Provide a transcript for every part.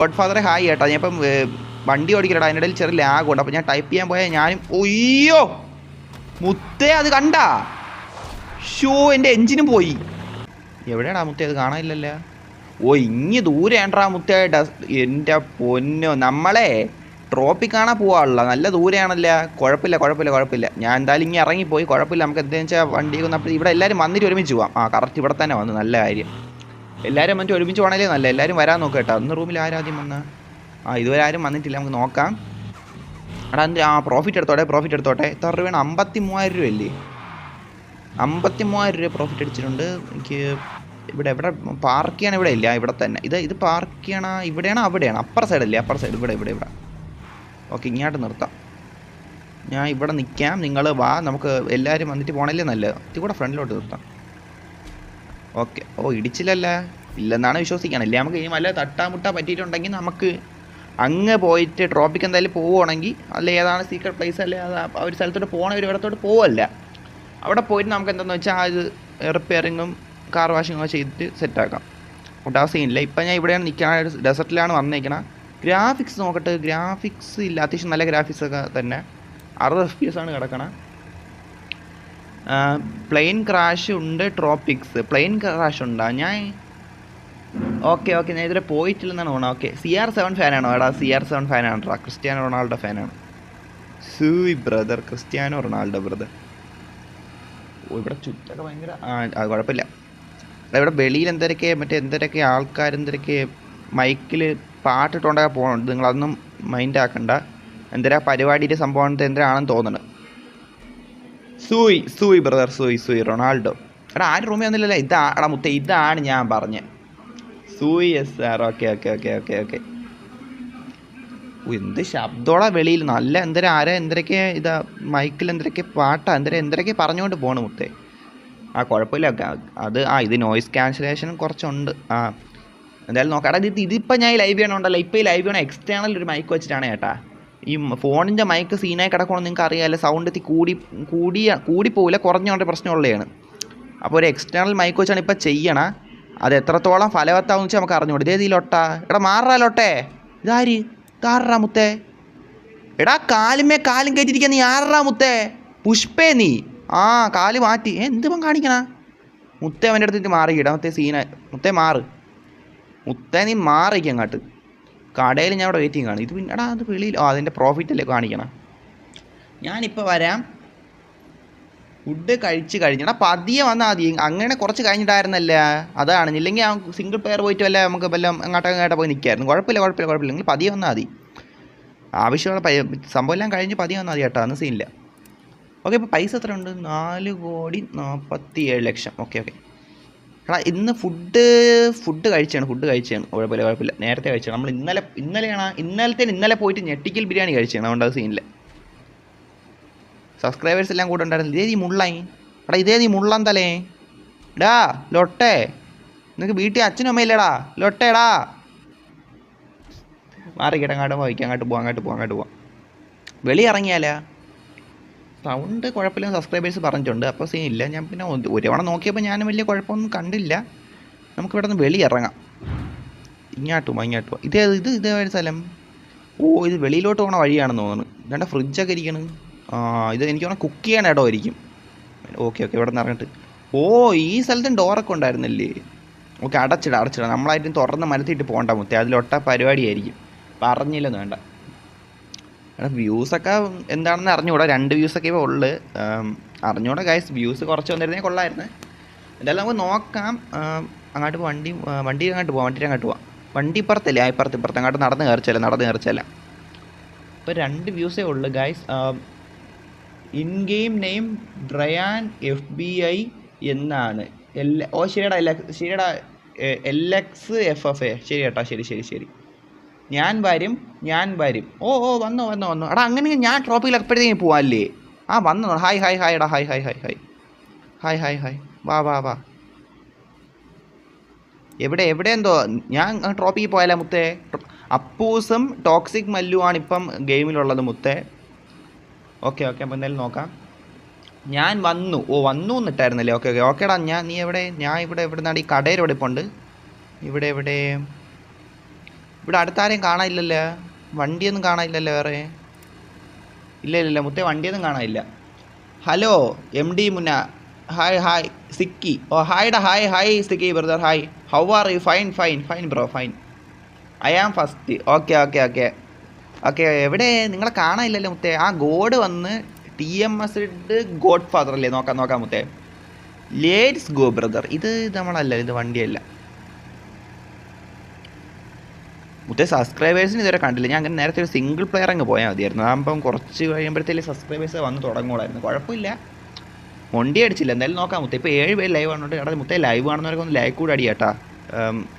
God ഫാദറെ hi കേട്ടോ ഞാൻ ഇപ്പം വണ്ടി ഓടിക്കലടാ. അതിന്റെ ഇടയിൽ ചെറിയ ലാഗുണ്ട് ഉണ്ട്. അപ്പം ഞാൻ ടൈപ്പ് ചെയ്യാൻ പോയാൽ ഞാനും ഒയ്യോ മുത്തേ അത് കണ്ടാ? ഷോ എന്റെ എഞ്ചിനും പോയി. എവിടെയാടാ മുത്തേ? അത് കാണാനില്ലല്ലോ. ഓ ഇങ്ങ് ദൂരെയാണ്ടാ മുത്തേ. എന്റെ പൊന്നോ. നമ്മളെ ട്രോപ്പി കാണാൻ പോവാനുള്ള. നല്ല ദൂരെയാണല്ല. കുഴപ്പമില്ല കുഴപ്പമില്ല കുഴപ്പമില്ല. ഞാൻ എന്തായാലും ഇങ്ങനെ ഇറങ്ങിപ്പോയി. കുഴപ്പമില്ല. നമുക്ക് എന്താണെന്ന് വെച്ചാൽ വണ്ടി വന്നപ്പോൾ ഇവിടെ എല്ലാവരും വന്നിട്ട് ഒരുമിച്ച് പോവാം. ആ കറക്റ്റ് ഇവിടെ തന്നെ വന്നു. നല്ല കാര്യം. എല്ലാവരും മറ്റും ഒരുമിച്ച് പോകണേ നല്ല എല്ലാവരും വരാൻ നോക്കാം കേട്ടോ. അന്ന് റൂമിൽ ആരാദ്യം വന്ന്? ആ ഇതുവരെ ആരും വന്നിട്ടില്ല. നമുക്ക് നോക്കാം. എടാ എന്ത് ആ പ്രോഫിറ്റ് എടുത്തോട്ടെ പ്രോഫിറ്റ് എടുത്തോട്ടെ. എത്ര രൂപയാണ്. അമ്പത്തി മൂവായിരം രൂപയല്ലേ അമ്പത്തി മൂവായിരം രൂപ പ്രോഫിറ്റ് അടിച്ചിട്ടുണ്ട്. എനിക്ക് ഇവിടെ എവിടെ പാർക്ക് ചെയ്യണം ഇവിടെ ഇല്ല. ഇവിടെ തന്നെ. ഇത് ഇത് പാർക്ക് ചെയ്യണ ഇവിടെയാണോ? അവിടെയാണ്. അപ്പർ സൈഡല്ലേ അപ്പർ സൈഡ് ഇവിടെ ഇവിടെ ഇവിടെ. ഓക്കെ ഇങ്ങോട്ട് നിർത്താം. ഞാൻ ഇവിടെ നിൽക്കാം നിങ്ങൾ വാ. നമുക്ക് എല്ലാവരും വന്നിട്ട് പോകണല്ലേ നല്ലത്. ഇത് കൂടെ ഫ്രണ്ടിലോട്ട് നിർത്താം. ഓക്കെ. ഓ ഇടിച്ചില്ലല്ല ഇല്ലെന്നാണ് വിശ്വസിക്കണം ഇല്ലേ നമുക്ക് ഇനി വല്ല തട്ടാമുട്ട പറ്റിയിട്ടുണ്ടെങ്കിൽ നമുക്ക് അങ്ങ് പോയിട്ട് ട്രോപ്പിക്ക് എന്തായാലും പോവുകയാണെങ്കിൽ അല്ലെ ഏതാണ് സീക്രട്ട് പ്ലേസ് അല്ലെ അത് ആ ഒരു സ്ഥലത്തോട്ട് പോകണ ഒരു ഇടത്തോട്ട് പോവല്ല അവിടെ പോയിട്ട് നമുക്ക് എന്താണെന്ന് വെച്ചാൽ അത് റിപ്പയറിങ്ങും കാർ വാഷിങ്ങും ചെയ്തിട്ട് സെറ്റാക്കാം ഒട്ടാ സീനില്ല ഇപ്പം ഞാൻ ഇവിടെയാണ് നിൽക്കാൻ ഡെസർട്ടിലാണ് വന്നേക്കണം ഗ്രാഫിക്സ് നോക്കട്ടെ. ഗ്രാഫിക്സ് ഇല്ല. അത്യാവശ്യം നല്ല ഗ്രാഫിക്സ് ഒക്കെ തന്നെ. അറുപത് എഫ് പി എസ് ആണ് കിടക്കണം പ്ലെയിൻ ക്രാഷ് ഉണ്ട് ട്രോപ്പിക്സ് പ്ലെയിൻ ക്രാഷ് ഉണ്ടോ? ഞാൻ ഓക്കെ ഓക്കെ ഞാൻ ഇതുവരെ പോയിട്ടില്ലെന്നാണ് തോന്നുന്നത്. ഓക്കെ സി ആർ സെവൻ ഫാനാണോ എടാ സി ആർ സെവൻ ഫാനാണ് ടാ ക്രിസ്ത്യാനോ റൊണാൾഡോ ഫാനാണ് സൂയ് ബ്രദർ ക്രിസ്ത്യാനോ റൊണാൾഡോ ബ്രദർ ഓ ഇവിടെ ചുറ്റൊക്കെ ഭയങ്കര ആ അത് കുഴപ്പമില്ല. എടാ, ഇവിടെ വെളിയിൽ എന്തൊക്കെ മറ്റേ എന്തൊക്കെ ആൾക്കാർ എന്തൊക്കെ മൈക്കിൽ പാട്ടിട്ടുണ്ടൊക്കെ പോകണുണ്ട് നിങ്ങളതൊന്നും മൈൻഡ് ആക്കണ്ട. എന്തരാ പരിപാടിയുടെ സംഭവം ആണെന്ന് തോന്നുന്നത് സൂയ് സൂയ് ബ്രദർ സൂയ് സൂയ് റൊണാൾഡോ. എടാ ആരും റൂമിൽ വന്നില്ലല്ലോ? ഇതാ എടാ മുത്ത ഇതാണ് ഞാൻ പറഞ്ഞത് sous yes sir okay okay okay okay okay എന്ത് ശബ്ദോടാ വെളിയിൽ. നല്ല എന്തര ആരെ എന്തരൊക്കെ ഇതാ മൈക്കിൽ എന്തരൊക്കെ പാട്ടാ എന്തര എന്തരൊക്കെ പറഞ്ഞുകൊണ്ട് പോണു മുത്തേ. ആ കുഴപ്പമില്ല. അത് ആ ഇത് നോയിസ് ക്യാൻസലേഷൻ കുറച്ചുണ്ട്. ആ എന്തായാലും നോക്കാം. എടാ ഇത് ഇതിപ്പോൾ ഞാൻ ലൈവ് ചെയ്യണമുണ്ടല്ലോ ഇപ്പോൾ ഈ ലൈവ് ചെയ്യണം എക്സ്റ്റേണൽ ഒരു മൈക്ക് വെച്ചിട്ടാണ് ചേട്ടാ ഈ ഫോണിന്റെ മൈക്ക് സീനായി കിടക്കണമെന്ന് നിങ്ങൾക്ക് അറിയാമല്ലോ സൗണ്ട് എത്തി കൂടി കൂടിയ കൂടിപ്പോവില്ല കുറഞ്ഞോണ്ട് പ്രശ്നമുള്ളതാണ്. അപ്പോൾ ഒരു എക്സ്റ്റേണൽ മൈക്ക് വെച്ചാണ് ഇപ്പോൾ ചെയ്യണ. അത് എത്രത്തോളം ഫലവത്താവും വെച്ചാൽ നമുക്ക് അറിഞ്ഞൂടെ ഇതേ ലൊട്ടാ. എടാ മാറാ ലോട്ടേ. ഇതാര്? ഇതാറാ മുത്തേ? എടാ കാലുമേ കാലും കയറ്റിയിരിക്കാൻ നീ ആറാ മുത്തേ? പുഷ്പേ നീ. ആ കാൽ മാറ്റി. ഏ എന്ത് ഇവൻ കാണിക്കണ? മുത്തേ അവന്റെ അടുത്തിട്ട് കിട മുത്തേ സീന മുത്തേ മാറ്. മുത്തേ നീ മാറിക്ക അങ്ങോട്ട്. കടയിൽ ഞാൻ അവിടെ വെയിറ്റിംഗ് ആണ്. ഇത് പിന്നെ എടാ അത് വെളിയിൽ ആ അതിന്റെ പ്രോഫിറ്റ് അല്ലേ കാണിക്കണം? ഞാനിപ്പോൾ വരാം. ഫുഡ് കഴിച്ച് കഴിഞ്ഞാൽ പതിയെ വന്നാൽ മതി. അങ്ങനെ കുറച്ച് കഴിഞ്ഞിട്ടായിരുന്നല്ല? അതാണ് ഇല്ലെങ്കിൽ ആ സിംഗിൾ പെയർ പോയിട്ട് വല്ല നമുക്ക് വല്ല അങ്ങോട്ടോ അങ്ങോട്ടോ പോയി നിൽക്കായിരുന്നു. കുഴപ്പമില്ല കുഴപ്പമില്ല കുഴപ്പമില്ല. നിങ്ങൾ പതിയെ വന്നാൽ മതി. ആവശ്യമുള്ള സംഭവം എല്ലാം കഴിഞ്ഞ് പതിയെ വന്നാൽ മതി കേട്ടോ അന്ന് സീനില്ല ഓക്കെ ഇപ്പോൾ പൈസ എത്ര ഉണ്ട് നാല് കോടി നാൽപ്പത്തി ഏഴ് ലക്ഷം. ഓക്കെ ഓക്കെ എടാ ഇന്ന് ഫുഡ് ഫുഡ് കഴിച്ചാണ് ഫുഡ് കഴിച്ചാണ്. കുഴപ്പമില്ല കുഴപ്പമില്ല. നേരത്തെ കഴിച്ചാണ്. നമ്മൾ ഇന്നലെ ഇന്നലെയാണ് ഇന്നലത്തെ ഇന്നലെ പോയിട്ട് ഞെട്ടിക്കൽ ബിരിയാണി കഴിച്ചാണ് അതുകൊണ്ട് അത് സീനില്ല സബ്സ്ക്രൈബേഴ്സ് എല്ലാം കൂടെ ഉണ്ടായിരുന്നു. ഇതേ നീ മുള്ളായി എടാ ഇതേ നീ മുള്ളൻ തലേ. ഡാ ലൊട്ടെ. നിനക്ക് വീട്ടിൽ അച്ഛനും അമ്മയില്ലടാ ലൊട്ടേടാ മാറി കേട്ടോ അങ്ങോട്ട് പോയിക്കാം അങ്ങോട്ട് പോവാം പോവാം വെളി ഇറങ്ങിയാലാ സൗണ്ട് കുഴപ്പമില്ല സബ്സ്ക്രൈബേഴ്സ് പറഞ്ഞിട്ടുണ്ട്. അപ്പോൾ സീൻ ഇല്ല. ഞാൻ പിന്നെ ഒരുവണ നോക്കിയപ്പോൾ ഞാനും വലിയ കുഴപ്പമൊന്നും കണ്ടില്ല. നമുക്ക് ഇവിടെ നിന്ന് വെളി ഇറങ്ങാം. ഇങ്ങോട്ട് ഇങ്ങോട്ട്. ഇത് ഇത് ഇത് സ്ഥലം? ഓ ഇത് വെളിയിലോട്ട് പോകണ വഴിയാണെന്ന് തോന്നുന്നു. ഇതാണ്ട ഫ്രിഡ്ജൊക്കെ ഇരിക്കണ്? ആ ഇത് എനിക്ക് തോന്നുന്നു കുക്ക് ചെയ്യാൻ ഇടം ആയിരിക്കും ഓക്കെ ഓക്കെ ഇവിടെ നിന്ന് ഇറങ്ങിട്ട്. ഓ ഈ സ്ഥലത്തും ഡോറൊക്കെ ഉണ്ടായിരുന്നല്ലേ? ഓക്കെ അടച്ചിട അടച്ചിട. നമ്മളായിട്ടും തുറന്ന് മരത്തിയിട്ട് പോകണ്ട മുത്തേ. അതിലൊട്ട പരിപാടിയായിരിക്കും. പറഞ്ഞില്ലെന്ന് വേണ്ട. എടാ വ്യൂസൊക്കെ എന്താണെന്ന് അറിഞ്ഞുകൂടാ. രണ്ട് വ്യൂസൊക്കെ ഉള്ളു. അറിഞ്ഞൂടാ ഗൈസ് വ്യൂസ് കുറച്ച് വന്നിരുന്നേ കൊള്ളായിരുന്നു. എന്തായാലും നമുക്ക് നോക്കാം. അങ്ങോട്ട് വണ്ടി വണ്ടി അങ്ങോട്ട് പോവാം. വണ്ടി അങ്ങോട്ട് പോവാം. വണ്ടി ഇപ്പുറത്തല്ലേ? ആ ഇപ്പുറത്ത് അങ്ങോട്ട് നടന്ന് കയറിച്ചല്ല നടന്ന് കയറിച്ചല്ല ഇപ്പോൾ രണ്ട് വ്യൂസേ ഉള്ളു ഗൈസ് ഇൻ ഗെയിം നെയിം ഡ്രയാൻ എഫ് ബി ഐ എന്നാണ്. എല്ലാ ഓ ശരിയടാ എല്ലാ ശരിയടാ L X F F A. ശരി കേട്ടോ ശരി ശരി ശരി. ഞാൻ വരും ഞാൻ വരും. ഓ ഓ വന്നോ വന്നോ വന്നോ. എടാ അങ്ങനെ ഞാൻ ട്രോപ്പിയിൽ എപ്പോഴത്തേക്കും പോവാല്ലേ? ആ വന്നോ. ഹായ് ഹായ് ഹായ് എടാ hi hi hi hi hi hi hi വാ വാ വാ. എവിടെ എവിടെ എന്തോ? ഞാൻ ട്രോപ്പിക്ക് പോയാലേ മുത്തേ? അപ്പൂസും ടോക്സിക് മല്ലുവാണ് ഇപ്പം ഗെയിമിലുള്ളത് മുത്തേ. ഓക്കെ ഓക്കെ അപ്പോൾ എന്തായാലും നോക്കാം. ഞാൻ വന്നു. ഓ വന്നു എന്നിട്ടായിരുന്നല്ലേ ഓക്കെ ഓക്കെ ഓക്കേടാ ഞാൻ നീ എവിടെ? ഞാൻ ഇവിടെ എവിടെ നിന്നാണ് ഈ കടയിൽ ഇപ്പോൾ ഉണ്ട് ഇവിടെ എവിടെ? ഇവിടെ അടുത്താരെയും കാണാനില്ലല്ലേ? വണ്ടിയൊന്നും കാണാനില്ലല്ലേ വേറെ? ഇല്ല ഇല്ല മുത്തേ വണ്ടിയൊന്നും കാണാനില്ല. Hello M D Munna hi hi Sikki. ഓ ഹായ്ഡ hi hi Sikki brother hi how are you fine fine fine bro fine I am first okay okay okay okay എവിടെ? നിങ്ങളെ കാണാനില്ലല്ലോ മുത്തേ? ആ ഗോഡ് വന്ന് T M S god father അല്ലേ? നോക്കാം നോക്കാം മുത്തേ. ലേറ്റ്സ് ഗോ ബ്രദർ ഇത് നമ്മളല്ല ഇത് വണ്ടിയല്ല. മുത്തേ സബ്സ്ക്രൈബേഴ്സിന് ഇതുവരെ കണ്ടില്ല. ഞാൻ അങ്ങനെ നേരത്തെ ഒരു സിംഗിൾ പ്ലെയർ അങ്ങ് പോയാൽ മതിയായിരുന്നു. അതാകുമ്പം കുറച്ച് കഴിയുമ്പോഴത്തേക്ക് സബ്സ്ക്രൈബേഴ്സ് വന്ന് തുടങ്ങുകയായിരുന്നു കുഴപ്പമില്ല. മൊണ്ടി അടിച്ചില്ല. എന്തായാലും നോക്കാം. മുത്തേ ഇപ്പോൾ ഏഴ് പേര് ലൈവ് ആണോട്ട് എടാ മുത്തേ ലൈവ് ആണെന്നവർക്ക് ഒന്ന് ലൈക്ക് കൂടെ അടിയാട്ടാ.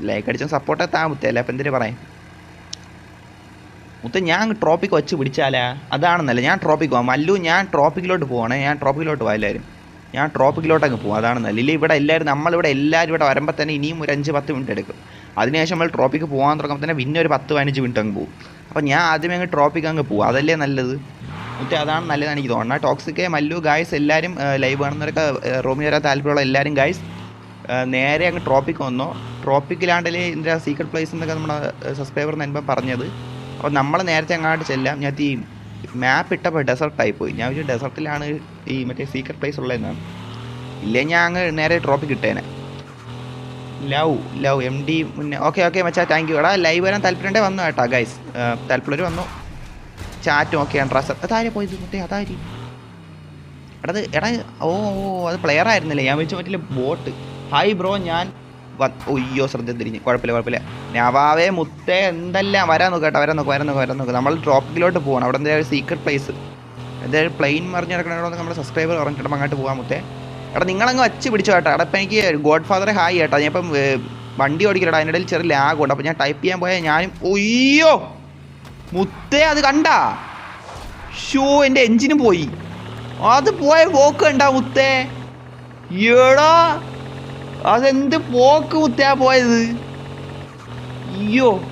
ലൈക്ക് അടിച്ചാൽ സപ്പോർട്ട് എത്താൻ മുത്തേ. അല്ല? അപ്പം എന്തിനു പറയാം മുത്ത ഞാൻ ട്രോപ്പിക്ക് വെച്ച് പിടിച്ചാലാ? അതാണെന്നല്ല. ഞാൻ ട്രോപ്പിക്ക് പോവാം മല്ലു ഞാൻ ട്രോപ്പിക്കിലോട്ട് പോവാണേ. ഞാൻ ട്രോപ്പിക്കിലോട്ട് പോയാലും ഞാൻ ട്രോപ്പിക്കിലോട്ട് അങ്ങ് അതാണ് നല്ല ഇല്ലെങ്കിൽ ഇവിടെ എല്ലാവരും നമ്മളിവിടെ എല്ലാവരും ഇവിടെ വരുമ്പോൾ തന്നെ ഇനിയും ഒരു അഞ്ച് പത്ത് മിനിറ്റ് എടുക്കും. അതിനുശേഷം നമ്മൾ ട്രോപ്പിക്ക് പോകാൻ തുടങ്ങുമ്പോൾ തന്നെ പിന്നെ ഒരു പത്ത് പതിനഞ്ച് മിനിറ്റ് അങ്ങ് പോകും. അപ്പോൾ ഞാൻ ആദ്യമേ അങ്ങ് ട്രോപ്പിക്ക് അങ്ങ് പോകും. അതല്ലേ നല്ലത്? മറ്റേ അതാണ് നല്ലതാണ് എനിക്ക് തോന്നുന്നത് ടോക്സിക്കെ മല്ലു ഗായ്സ് എല്ലാവരും ലൈവ് കാണുന്നവരൊക്കെ റൂമിൽ വരാൻ താല്പര്യമുള്ള എല്ലാവരും ഗായ്സ് നേരെ അങ്ങ് ട്രോപ്പിക്ക് വന്നോ. ട്രോപ്പിക്കിലാണ്ടല്ലേ ഇതിന്റെ സീക്രട്ട് പ്ലേസ് എന്നൊക്കെ നമ്മുടെ സബ്സ്ക്രൈബർ നൻപം പറഞ്ഞത്. അപ്പോൾ നമ്മൾ നേരത്തെ അങ്ങോട്ട് ചെല്ലാം. ഞാൻ ഈ മാപ്പ് ഇട്ടപ്പോൾ ഡെസർട്ടായി പോയി ഞാൻ ഒരു ഡെസർട്ടിലാണ് ഈ മറ്റേ സീക്രട്ട് പ്ലേസ് ഉള്ളതെന്നാണ്. ഇല്ലേ ഞാൻ അങ്ങ് നേരെ ട്രോപ്പിക്ക് കിട്ടേനെ. ലവ് ലവ് എം ഡി മുന്നേ. ഓക്കെ ഓക്കെ മച്ചാ താങ്ക് യു എടാ ലൈവ് വരാൻ താല്പര്യമുണ്ടേ വന്നു കേട്ടോ ഗൈസ് താല്പര്യം വന്നു? ചാറ്റും ഓക്കെ ഡ്രസ്സ് അതാരെ പോയത് കുട്ടി? അതാരി? എടാ എടാ ഓ ഓ അത് പ്ലെയർ ആയിരുന്നില്ലേ? ഞാൻ വെച്ച് പറ്റില്ല ബോട്ട് ഹായ് ബ്രോ ഞാൻ ഒയ്യോ ശ്രദ്ധ തിരിഞ്ഞ്. കുഴപ്പമില്ല കുഴപ്പമില്ല. നവാവേ മുത്തേ എന്തെല്ലാം? വരാൻ നോക്ക് കേട്ടോ വരാൻ നോക്ക് വരാൻ നോക്ക് വരാൻ നോക്ക്. നമ്മൾ ട്രോപ്പിക്കിലോട്ട് പോകണം അവിടെ എന്തായാലും സീക്രട്ട് പ്ലേസ് എന്തായാലും പ്ലെയിൻ മറിഞ്ഞ് കിടക്കണമെന്ന് നമ്മുടെ സബ്സ്ക്രൈബർ പറഞ്ഞിട്ട് അങ്ങോട്ട് പോകാൻ മുത്തേ. എടാ നിങ്ങളങ്ങ് വച്ച് പിടിച്ചോ കേട്ടോ. അവിടെ ഇപ്പം എനിക്ക് ഗോഡ് ഫാദറെ ഹായ് കേട്ടോ. ഞാൻ ഇപ്പം വണ്ടി ഓടിക്കലടാ. അതിന്റെ ഇടയിൽ ചെറിയ ലാഗുണ്ട് അപ്പോൾ ഞാൻ ടൈപ്പ് ചെയ്യാൻ പോയാൽ ഞാനും ഒയ്യോ മുത്തേ അത് കണ്ടാ? ഷോ എന്റെ എഞ്ചിനും പോയി. അത് പോയ പോക്ക് കണ്ടാ മുത്തേ. എടാ! അതെന്ത് പോക്ക് കുത്തിയാ പോയത്? അയ്യോ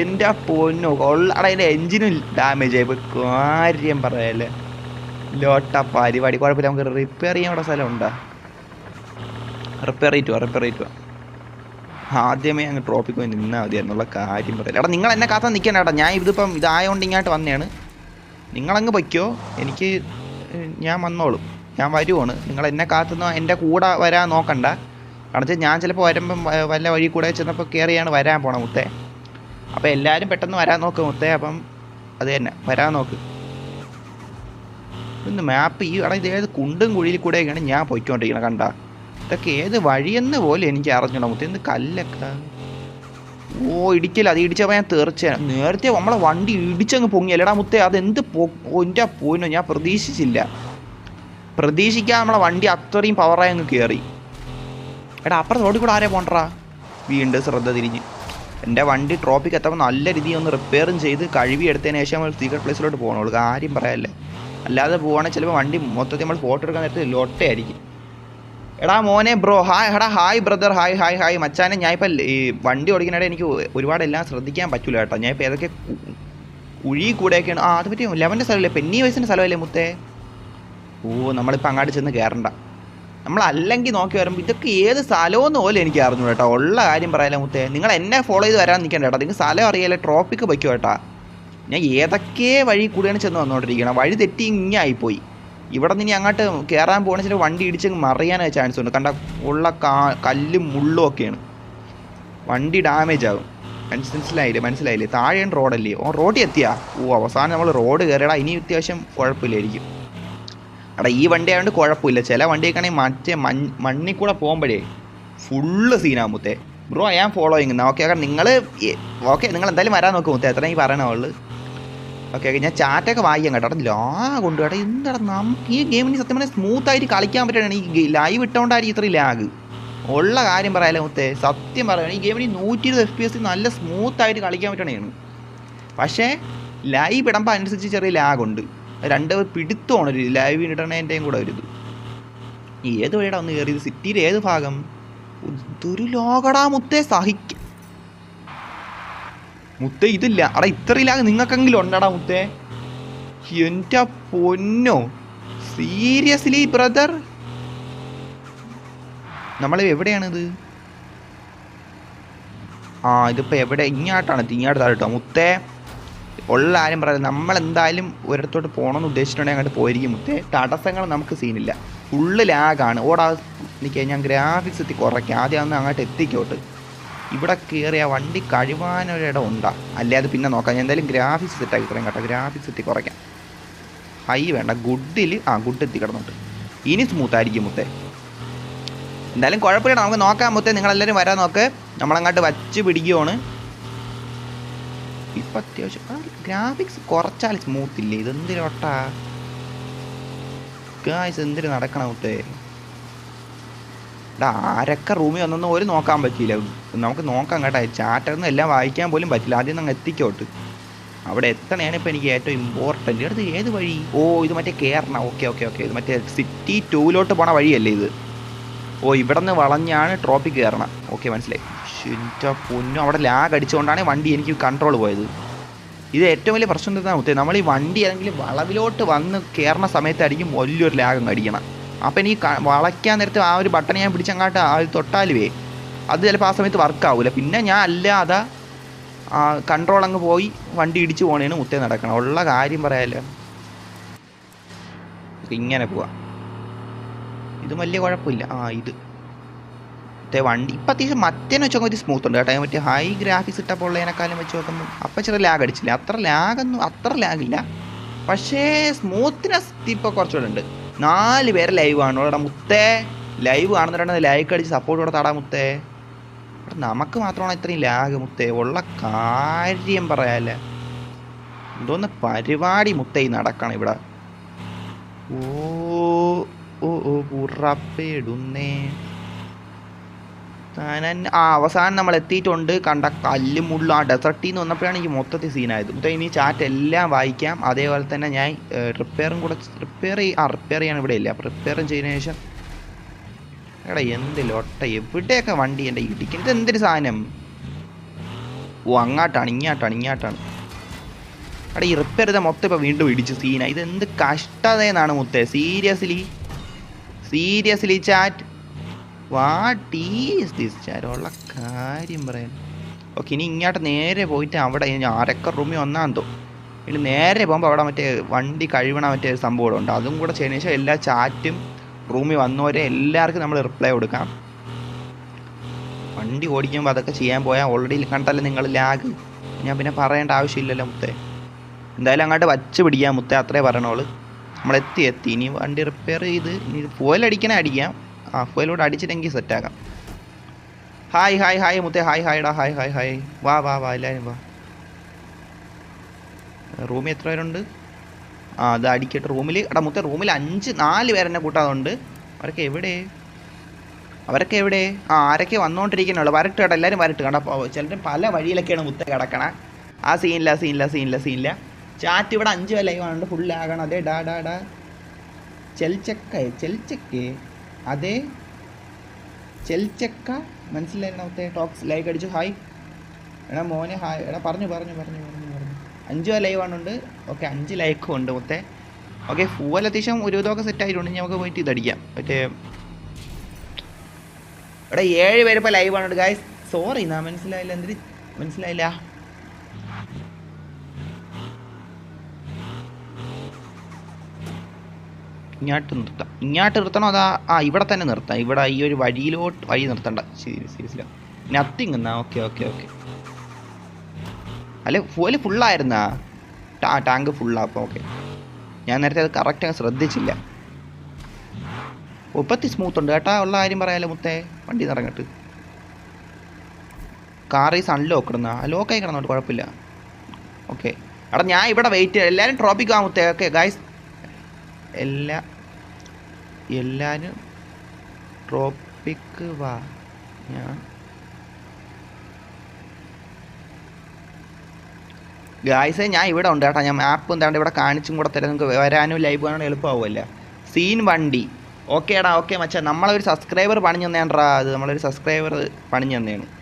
എന്റെ പൊന്നോ കൊള്ളടാ എന്റെ എഞ്ചിനും ഡാമേജ് പോയി. കാര്യം പറയാല്ലേ. ലോട്ട പരിപാടി. കുഴപ്പമില്ല നമുക്ക് റിപ്പയർ ചെയ്യാൻ ഇവിടെ സ്ഥലം ഉണ്ടാ റിപ്പയർ ചെയ്തു റിപ്പയർ ചെയ്തു ആദ്യമേ അങ്ങ് ട്രോപ്പിക്ക് പോയി നിന്നാൽ മതി എന്നുള്ള കാര്യം പറയില്ല. എടാ നിങ്ങൾ എന്നെ കാത്താൻ നിൽക്കണം ഏട്ടാ ഞാൻ ഇതിപ്പം ഇതായതുകൊണ്ട് ഇങ്ങോട്ട് വന്നതാണ് നിങ്ങളങ്ങ് പൊയ്ക്കോ. എനിക്ക് ഞാൻ വന്നോളും. ഞാൻ വരുവാണ്. നിങ്ങൾ എന്നെ കാത്തുന്ന എന്റെ കൂടെ വരാൻ നോക്കണ്ട. കാരണം വെച്ചാൽ ഞാൻ ചിലപ്പോൾ വരുമ്പം വല്ല വഴി കൂടെ ചെന്നപ്പോൾ കയറിയാണ് വരാൻ പോണ മുത്തേ. അപ്പോൾ എല്ലാവരും പെട്ടെന്ന് വരാൻ നോക്ക് മുത്തേ അപ്പം അത് തന്നെ വരാൻ നോക്ക്. ഇന്ന് മാപ്പ് ഈ കാരണം ഇത് ഏത് കുണ്ടും കുഴിയിൽ കൂടെയൊക്കെയാണ് ഞാൻ പോയിക്കൊണ്ടിരിക്കുന്നത് കണ്ട. ഇതൊക്കെ ഏത് വഴിയെന്ന് പോലും എനിക്ക് അറിഞ്ഞൂടാ മുത്തേ എന്ത് കല്ലൊക്കെ. ഓ ഇടിക്കല്ല അത് ഇടിച്ചപ്പോൾ ഞാൻ തീർച്ചയാണ് നേരത്തെ നമ്മളെ വണ്ടി ഇടിച്ചങ്ങ് പൊങ്ങിയല്ലടാ മുത്തേ അതെന്ത് പൊ എന്റെ പോയിനോ ഞാൻ പ്രതീക്ഷിച്ചില്ല. പ്രതീക്ഷിക്കാതെ നമ്മളെ വണ്ടി അത്രയും പവറായി അങ്ങ് കയറി എടാ അപ്പുറം റോഡിൽ കൂടെ ആരെ പോണ്ടറാ? വീണ്ടും ശ്രദ്ധ തിരിഞ്ഞ്. എന്റെ വണ്ടി ട്രോപ്പിക്ക് എത്തുമ്പോൾ നല്ല രീതിയിൽ ഒന്ന് റിപ്പയറും ചെയ്ത് കഴുകി എടുത്തതിന് ശേഷം നമ്മൾ സീക്രട്ട് പ്ലേസിലോട്ട് പോകണുള്ളൂ കാര്യം പറയാല്ലേ? അല്ലാതെ പോകുകയാണെങ്കിൽ ചിലപ്പോൾ വണ്ടി മൊത്തത്തിൽ നമ്മൾ ഫോട്ടോ എടുക്കാൻ നേരത്തെ ലൊട്ടയായിരിക്കും. എടാ മോനെ ബ്രോ ഹായ് എടാ hi brother hi hi hi മച്ചാനെ ഞാൻ ഇപ്പം ഈ വണ്ടി ഓടിക്കാനായിട്ട് എനിക്ക് ഒരുപാട് എല്ലാം ശ്രദ്ധിക്കാൻ പറ്റില്ല കേട്ടോ. ഞാൻ ഇപ്പോൾ ഏതൊക്കെ കുഴി കൂടെയൊക്കെയാണ്. ആ അത് പറ്റി ലെവന്റെ സ്ഥലമല്ലേ? പെന്നി വയസ്സിന്റെ സ്ഥലമല്ലേ മുത്തേ? ഓ നമ്മളിപ്പോൾ അങ്ങോട്ട് ചെന്ന് കയറണ്ട നമ്മൾ അല്ലെങ്കിൽ നോക്കി വരുമ്പോൾ ഇതൊക്കെ ഏത് സ്ഥലമെന്ന് പോലും എനിക്ക് അറിഞ്ഞു കേട്ടോ. ഉള്ള കാര്യം പറയാലോ മുത്തേ. നിങ്ങൾ എന്നെ ഫോളോ ചെയ്ത് വരാൻ നിൽക്കണ്ട കേട്ടോ. നിങ്ങൾക്ക് സ്ഥലം അറിയാലോ ട്രോപ്പിക്ക് വയ്ക്കും കേട്ടാ. ഞാൻ ഏതൊക്കെ വഴി കൂടിയാണ് ചെന്ന് വന്നുകൊണ്ടിരിക്കണം വഴി തെറ്റി ഇങ്ങായിപ്പോയി ഇവിടെ നിന്ന് ഇനി അങ്ങോട്ട് കയറാൻ പോകണ ചില വണ്ടി ഇടിച്ച് മറിയാനേ ചാൻസ് ഉണ്ട്. കണ്ട ഉള്ള കാ കല്ലും മുള്ളും ഒക്കെയാണ്. വണ്ടി ഡാമേജ് ആകും മനസ്സ് മനസ്സിലായില്ലേ? മനസ്സിലായില്ലേ? താഴെയാണ് റോഡല്ലേ ഓ റോഡിൽ എത്തിയാ? ഓ അവസാനം നമ്മൾ റോഡ് കയറിയടാ ഇനി അത്യാവശ്യം കുഴപ്പമില്ലായിരിക്കും. എടാ ഈ വണ്ടി ആയതുകൊണ്ട് കുഴപ്പമില്ല. ചില വണ്ടിയൊക്കെയാണെങ്കിൽ മറ്റേ മണ്ണിൽ കൂടെ പോകുമ്പോഴേ full സീനാമുത്തേ bro I am following okay okay നിങ്ങൾ ഓക്കെ നിങ്ങൾ എന്തായാലും വരാൻ നോക്കും മുത്തേ. എത്ര ഈ പറയണ ഉള്ളു? ഓക്കെ ഓക്കെ ഞാൻ ചാറ്റൊക്കെ വായിക്കാം കേട്ടോ. ലാ കൊണ്ട് കേട്ടോ. എന്താണ് നമുക്ക് ഈ ഗെയിമിന് സത്യം പറഞ്ഞാൽ സ്മൂത്ത് ആയിട്ട് കളിക്കാൻ പറ്റുകയാണ് ഈ ലൈവ് ഇട്ടുകൊണ്ടായിരിക്കും ഇത്രയും ലാഗ് ഉള്ള കാര്യം പറയാലോ മുത്തേ. സത്യം പറയാം ഈ ഗെയിമിന് നൂറ്റി ഇരുപത് എഫ് പി എസ് നല്ല സ്മൂത്ത് ആയിട്ട് കളിക്കാൻ പറ്റണേ പക്ഷേ ലൈവ് ഇടുമ്പോൾ അനുസരിച്ച് ചെറിയ ലാഗ് ഉണ്ട്. രണ്ട് പിടുത്തമാണ് ഒരു ലൈവ് ഇന്റർനെറ്റിന്റെയും കൂടെ ഒരു ഇത്. ഏത് വഴിയുടെ ഒന്ന് കയറിയത് സിറ്റിയിലെ ഏത് ഭാഗം? ഇതൊരു ലോകടാ മുത്തേ സഹിക്ക. മുത്തേ ഇതില്ല. അടാ ഇത്ര ഇല്ലാതെ നിങ്ങൾക്കെങ്കിലും ഉണ്ടടാ മുത്തേ. എന്റെ പൊന്നോ. സീരിയസ്ലി ബ്രദർ നമ്മൾ എവിടെയാണിത്? ആ ഇതിപ്പോൾ എവിടെ? ഇങ്ങോട്ടാണ് ഇങ്ങോട്ട് താഴെ കേട്ടോ മുത്തേ ഉള്ള ആരും പറയാം. നമ്മളെന്തായാലും ഒരിടത്തോട്ട് പോകണമെന്ന് ഉദ്ദേശിച്ചിട്ടുണ്ടെങ്കിൽ അങ്ങോട്ട് പോയിരിക്കും. മുത്തേ തടസ്സങ്ങൾ നമുക്ക് സീനില്ല. ഫുള്ള് ലാഗാണ്. ഓടാ നിൽക്കുക ഞാൻ ഗ്രാഫിക്സ് എത്തി കുറയ്ക്കാം. ആദ്യം ഒന്ന് അങ്ങോട്ട് എത്തിക്കോട്ട്. ഇവിടെ കയറിയ വണ്ടി കഴിവാനൊരിടം ഉണ്ടാ. അല്ലേ അത് പിന്നെ നോക്കാം. ഞാൻ എന്തായാലും ഗ്രാഫിക്സ് സെറ്റാക്കി തരാം കേട്ടോ. ഗ്രാഫിക്സ് എത്തി കുറയ്ക്കാം. ഹൈ വേണ്ട. ഗുഡിൽ ആ ഗുഡ് എത്തി കിടന്നുണ്ട് ഇനി സ്മൂത്ത് ആയിരിക്കും മുത്തേ. എന്തായാലും കുഴപ്പമില്ല. നമുക്ക് നോക്കാം മുത്തേ. നിങ്ങളെല്ലാവരും വരാൻ നോക്ക്. നമ്മളങ്ങോട്ട് വച്ച് പിടിക്കുവാണ്. ഇപ്പം അത്യാവശ്യം. ഗ്രാഫിക്സ് കുറച്ചാൽ സ്മൂത്ത് ഇല്ലേ? ഇതെന്തിനോട്ടാ ഗായ്സ് എന്തിനു നടക്കണം കുട്ടേ? എടാ ആരൊക്കെ റൂമിൽ വന്നൊന്നും ഒരു നോക്കാൻ പറ്റിയില്ല. നമുക്ക് നോക്കാം കേട്ടോ. ചാറ്റൊന്നും എല്ലാം വായിക്കാൻ പോലും പറ്റില്ല. ആദ്യം അങ്ങ് എത്തിക്കോട്ട് അവിടെ എത്തണേണ് ഇപ്പോൾ എനിക്ക് ഏറ്റവും ഇമ്പോർട്ടന്റ് അടുത്ത് ഏത് വഴി? ഓ ഇത് മറ്റേ കേരള ഓക്കെ ഓക്കെ ഓക്കെ. ഇത് മറ്റേ സിറ്റി ടൂവിലോട്ട് പോണ വഴിയല്ലേ ഇത്? ഓ ഇവിടെ നിന്ന് വളഞ്ഞാണ് ട്രോപ്പിക് കയറണം ഓക്കെ മനസ്സിലായി. ശരിച്ചാ പൊന്നും അവിടെ ലാഗ് അടിച്ചുകൊണ്ടാണ് വണ്ടി എനിക്ക് കൺട്രോൾ പോയത്. ഇത് ഏറ്റവും വലിയ പ്രശ്നം എന്താണെന്ന് മുത്തേ നമ്മൾ ഈ വണ്ടി അല്ലെങ്കിൽ വളവിലോട്ട് വന്ന് കയറുന്ന സമയത്തായിരിക്കും വലിയൊരു ലാഗം അടിക്കണം. അപ്പം എനിക്ക് വളയ്ക്കാൻ നേരത്തെ ആ ഒരു ബട്ടൺ ഞാൻ പിടിച്ചങ്ങാട്ട് ആ ഒരു തൊട്ടാലുവേ അത് ചിലപ്പോൾ ആ സമയത്ത് വർക്ക് ആവില്ല പിന്നെ ഞാൻ അല്ലാതെ കൺട്രോൾ അങ്ങ് പോയി വണ്ടി ഇടിച്ചു പോണേന് മുത്തേ നടക്കണം. ഉള്ള കാര്യം പറയാമല്ലോ ഇങ്ങനെ പോവാം. ഇത് വലിയ കുഴപ്പമില്ല. ആ ഇത്. മറ്റേ വണ്ടി ഇപ്പം അത്യാവശ്യം മറ്റേനെ വെച്ച് നോക്കുമ്പോൾ സ്മൂത്ത് ഉണ്ട് കേട്ടോ. മറ്റേ ഹൈ ഗ്രാഫിക്സ് ഇട്ടപ്പോൾ ഉള്ളതിനേക്കാളും വെച്ച് നോക്കുമ്പോൾ അപ്പം ചെറിയ ലാഗ് അടിച്ചില്ല. അത്ര ലാഗൊന്നും അത്ര ലാഗില്ല പക്ഷേ സ്മൂത്ത്നെസ് ഇപ്പോൾ കുറച്ചുകൂടെ ഉണ്ട്. നാല് പേരെ ലൈവ് ആണ്. ഇവിടെ മുത്തേ ലൈവ് കാണുന്നവരാണ് ലൈക്ക് അടിച്ച് സപ്പോർട്ട് കൊടുത്താടാ മുത്തേ. ഇവിടെ നമുക്ക് മാത്രമാണ് ഇത്രയും ലാഗ് മുത്തേ? ഉള്ള കാര്യം പറയാല്ല. എന്തോന്ന് പരിപാടി മുത്തേ നടക്കണം ഇവിടെ. ഓ ഓ ഓ ഉറപ്പിടുന്നേ. താനൻ ആ അവസാനം നമ്മൾ എത്തിയിട്ടുണ്ട് കണ്ട കല്ലും മുള്ളും ആ ഡെസർട്ടിൽ നിന്ന് വന്നപ്പോഴാണ് എനിക്ക് മൊത്തത്തിൽ സീനായത് മുത്തേ ഇനി ചാറ്റ് എല്ലാം വായിക്കാം. അതേപോലെ തന്നെ ഞാൻ റിപ്പയറും കൂടെ റിപ്പയർ ചെയ്യും ആ റിപ്പയർ ചെയ്യാൻ ഇവിടെ ഇല്ല. അപ്പോൾ റിപ്പയറും ചെയ്തതിന് ശേഷം എടാ എന്ത് ലോട്ട. എവിടെയൊക്കെ വണ്ടി എന്റെ ഇടിക്കുന്നത് എന്തൊരു സാധനം? ഓ അങ്ങാട്ടാണ് ഇങ്ങാട്ടാണ് ഇങ്ങാട്ടാണ്. എടാ ഈ റിപ്പയർ ചെയ്ത മൊത്തം ഇപ്പോൾ വീണ്ടും ഇടിച്ച് സീനായി ഇത് എന്ത് കഷ്ടതയെന്നാണ് മുത്തേ. Seriously seriously chat what is this chat കാര്യം പറയാൻ. ഓക്കെ ഇനി ഇങ്ങോട്ട് നേരെ പോയിട്ട് അവിടെ ഇനി ആരൊക്കെ റൂമിൽ വന്നാന്തോ ഇനി നേരെ പോകുമ്പോൾ അവിടെ മറ്റേ വണ്ടി കഴുകണ മറ്റേ ഒരു സംഭവം ഉണ്ട് അതും കൂടെ ചെയ്യുന്ന ശേഷം എല്ലാ ചാറ്റും റൂമിൽ വന്നവരെ എല്ലാവർക്കും നമ്മൾ റിപ്ലൈ കൊടുക്കാം. വണ്ടി ഓടിക്കുമ്പോൾ അതൊക്കെ ചെയ്യാൻ പോയാൽ ഓൾറെഡി കണ്ടല്ലേ നിങ്ങൾ ലാഗ് ഞാൻ പിന്നെ പറയേണ്ട ആവശ്യമില്ലല്ലോ മുത്തേ. എന്തായാലും അങ്ങോട്ട് വച്ച് പിടിക്കാം മുത്തേ അത്രേ പറയണോൾ നമ്മളെത്തി എത്തി. ഇനി വണ്ടി റിപ്പയർ ചെയ്ത് ഇനി ഫോയിൽ അടിക്കാം. ആ ഫോയിലൂടെ അടിച്ചിട്ടെങ്കിൽ സെറ്റാക്കാം ഹായ് ഹായ് ഹായ് മുത്തേ ഹായ് ഹായ്ടാ ഹായ് ഹായ് ഹായ് വാ വാ വാ എല്ലാവരും വാ. റൂമിൽ എത്ര പേരുണ്ട്? ആ അത് അടിക്കട്ടെ റൂമിൽ എടാ മുത്തേ റൂമിൽ അഞ്ച് നാല് പേരെന്നെ കൂട്ടാതുണ്ട് അവരൊക്കെ എവിടെ? അവരൊക്കെ എവിടെ? ആ ആരൊക്കെ വന്നുകൊണ്ടിരിക്കുന്നുള്ളൂ വരട്ട് കേട്ടോ എല്ലാവരും വരട്ട്. കേട്ടോ ചിലരും പല വഴിയിലൊക്കെയാണ് മുത്ത കിടക്കണേ. ആ സീനില്ല സീനില്ല സീനില്ല സീനില്ല ചാറ്റ് ഇവിടെ അഞ്ച് വില ലൈവ് ആണ് ഫുൾ ആകണം അതെ ഡാ ഡാ ഡാ. ചെൽച്ചക്കേ ചെൽച്ചക്ക്. അതെ. ചെൽച്ചക്ക. മനസ്സിലായിരുന്നു മുത്തേ ടോക്സ് ലൈക്ക് അടിച്ചു. ഹായ് എടാ മോനെ ഹായ് എടാ പറഞ്ഞു പറഞ്ഞു പറഞ്ഞു പറഞ്ഞു പറഞ്ഞു. അഞ്ച് ലൈവ് ആണുണ്ട്. ഓക്കെ അഞ്ച് ലൈക്കും ഉണ്ട് മൊത്തേ. ഓക്കെ ഫൂവൽ അത്യാവശ്യം ഒരു ഇതൊക്കെ സെറ്റ് ആയിട്ടുണ്ട് നമുക്ക് പോയിട്ട് ഇതടിക്കാം. മറ്റേ എടാ ഏഴ് പേര് ഇപ്പോൾ ലൈവ് ആണ് ഗായ്സ് സോറി നാ മനസ്സിലായില്ല. എന്തിന്? മനസ്സിലായില്ല. ഇങ്ങോട്ട് നിർത്താം. ഇങ്ങോട്ട് നിർത്തണോ അതാ ആ ഇവിടെ തന്നെ നിർത്താം. ഇവിടെ ഈ ഒരു വഴിയിലോട്ട് വഴി നിർത്തണ്ട. ശരി സീരിയസില്ല നത്തിങ് എന്നാ? ഓക്കെ ഓക്കെ ഓക്കെ അല്ലെ ഫോൽ ഫുള്ളായിരുന്നാ ടാ ടാങ്ക് ഫുള്ളാ അപ്പോൾ ഓക്കെ ഞാൻ നേരത്തെ അത് കറക്റ്റ് ശ്രദ്ധിച്ചില്ല. ഒപ്പത്തി സ്മൂത്ത് ഉണ്ട്. കേട്ടാ ഉള്ള കാര്യം പറയാലോ മുത്തേ. വണ്ടി നിറങ്ങട്ട് കാർ ഈ അൺലോക്ക് ഇടുന്ന ലോക്കായി കിടന്നോട്ട് കുഴപ്പമില്ല. ഓക്കെ എടാ ഞാൻ ഇവിടെ വെയിറ്റ് എല്ലാവരും ട്രോപ്പിക്ക് ആ മുത്തേ. ഓക്കെ ഗായ്സ് എല്ലാ എല്ലാവരും ട്രോപ്പിക്ക് വാ. ഞാൻ ഗായ്സേ ഞാൻ ഇവിടെ ഉണ്ട് കേട്ടോ. ഞാൻ മാപ്പ് എന്താണ്ട് ഇവിടെ കാണിച്ചും കൂടെ തരാം. നിങ്ങൾക്ക് വരാനും ലൈവ് കാണാനും എളുപ്പമാവുമല്ല. സീൻ വണ്ടി. ഓക്കേടാ ഓക്കെ മച്ചാ. നമ്മളൊരു സബ്സ്ക്രൈബർ പണിഞ്ഞു തന്നേണ്ടാ അത് നമ്മളൊരു സബ്സ്ക്രൈബർ പണിഞ്ഞു തന്നെയാണ്